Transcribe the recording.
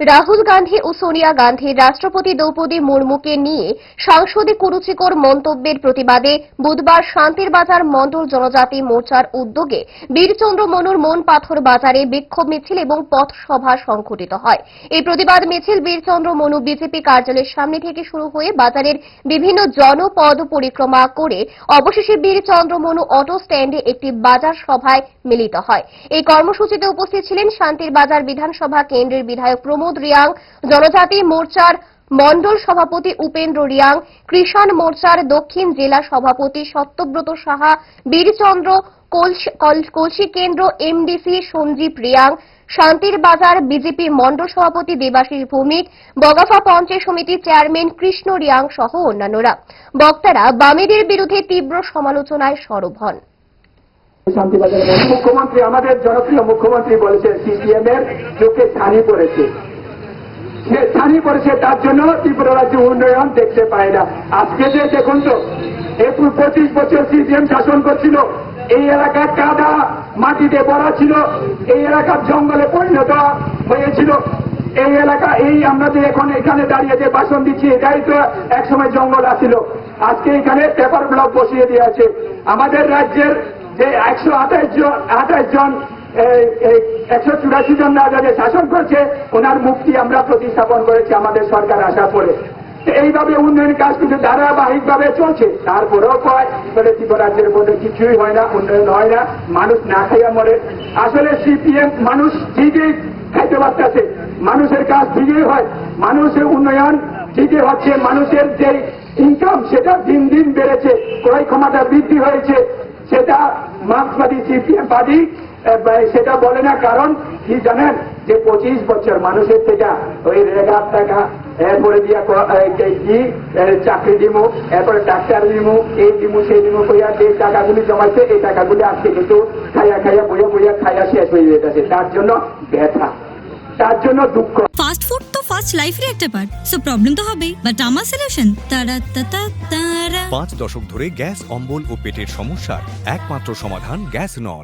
রাহুল গান্ধী ও সোনিয়া গান্ধী, রাষ্ট্রপতি দ্রৌপদী মুর্মুকে নিয়ে সাংসদে কুরুচিকর মন্তব্যের প্রতিবাদে বুধবার শান্তির বাজার মন্ডল জনজাতি মোর্চার উদ্যোগে বীরচন্দ্র মনুর মন পাথর বাজারে বিক্ষোভ মিছিল এবং পথসভা সংঘটিত হয়। এই প্রতিবাদ মিছিল বীরচন্দ্র মনু বিজেপি কার্যালয়ের সামনে থেকে শুরু হয়ে বাজারের বিভিন্ন জনপদ পরিক্রমা করে অবশেষে বীরচন্দ্র মনু অটো স্ট্যান্ডে একটি বাজার সভায় মিলিত হয়। এই কর্মসূচিতে উপস্থিত ছিলেন শান্তির বাজার বিধানসভা কেন্দ্রের বিধায়ক প্রমোদ রিয়াং, জনজাতি মোর্চার মন্ডল সভাপতি উপেন্দ্র রিয়াং, কৃষাণ মোর্চার দক্ষিণ জেলা সভাপতি সত্যব্রত সাহা, বীরচন্দ্র কলসি কেন্দ্র এমডিসি সঞ্জীব রিয়াং, শান্তির বাজার বিজেপি মন্ডল সভাপতি দেবাশিস ভৌমিক, বগাফা পঞ্চায়েত সমিতির চেয়ারম্যান কৃষ্ণ রিয়াং সহ অন্যান্যরা। বক্তারা বামেদের বিরুদ্ধে তীব্র সমালোচনায় সরব হন। মুখ্যমন্ত্রী, আমাদের জনপ্রিয় মুখ্যমন্ত্রী বলেছেন সিপিএম এর চোখে ছানি পড়েছে। সে ছানি পড়েছে তার জন্য ত্রিপুরা রাজ্য উন্নয়ন দেখতে পায় না। আজকে যে দেখুন তো একুশ পঁচিশ বছর সিপিএম শাসন করছিল, এই এলাকা কাদা মাটিতে ভরা ছিল, এই এলাকার জঙ্গলে পরিণত হয়েছিল। এই এলাকা, এই আমরা যে এখন এখানে দাঁড়িয়ে যে বাসন দিচ্ছি, এটাই তো একসময় জঙ্গল আছিল। আজকে এখানে পেপার ব্লক বসিয়ে দিয়ে আছে আমাদের রাজ্যের যে একশো আঠাশ জন আঠাশ জন একশো চুরাশি জন যে শাসন করছে, ওনার মুক্তি আমরা প্রতিস্থাপন করেছি আমাদের সরকার আসার পরে এইভাবে উন্নয়ন কাজ কিন্তু ধারাবাহিক ভাবে চলছে। তারপরেও কয়, বলে ত্রিপুরা রাজ্যের মধ্যে কিছুই হয় না, উন্নয়ন হয় না, মানুষ না খাইয়া মরে। আসলে সিপিএম মানুষ ঠিকই খাইতে পারতেছে, মানুষের কাজ ঠিকই হয়, মানুষের উন্নয়ন ঠিকই হচ্ছে, মানুষের যে ইনকাম সেটা দিন দিন বেড়েছে, ক্রয় ক্ষমতা বৃদ্ধি হয়েছে, সেটা মার্ক্সবাদী সিপিএম পার্টি সেটা বলে না কারণ কি জানেন যে পঁচিশ বছর মানুষের থেকে ওই রেগার টাকা এরপরে দিয়া ক- চাকরি দিমু এরপরে ডাক্তার দিমু এই দিমু সেই দিমু কইয়া যে টাকাগুলি জমাইছে এই টাকাগুলি আজকে কিন্তু খাইয়া খাইয়া বইয়া বইয়া খাইয়া শেষ হয়ে যেতেছে তার জন্য ব্যথা তার জন্য দুঃখ। ফাস্ট ফুড তো ফাস্ট লাইফের একটা পার্ট সো প্রবলেম তো হবেই। বাট আমার সলিউশন তারা তারা তারা। পাঁচ দশক ধরে গ্যাস অম্বল ও পেটের সমস্যার একমাত্র সমাধান গ্যাস নল।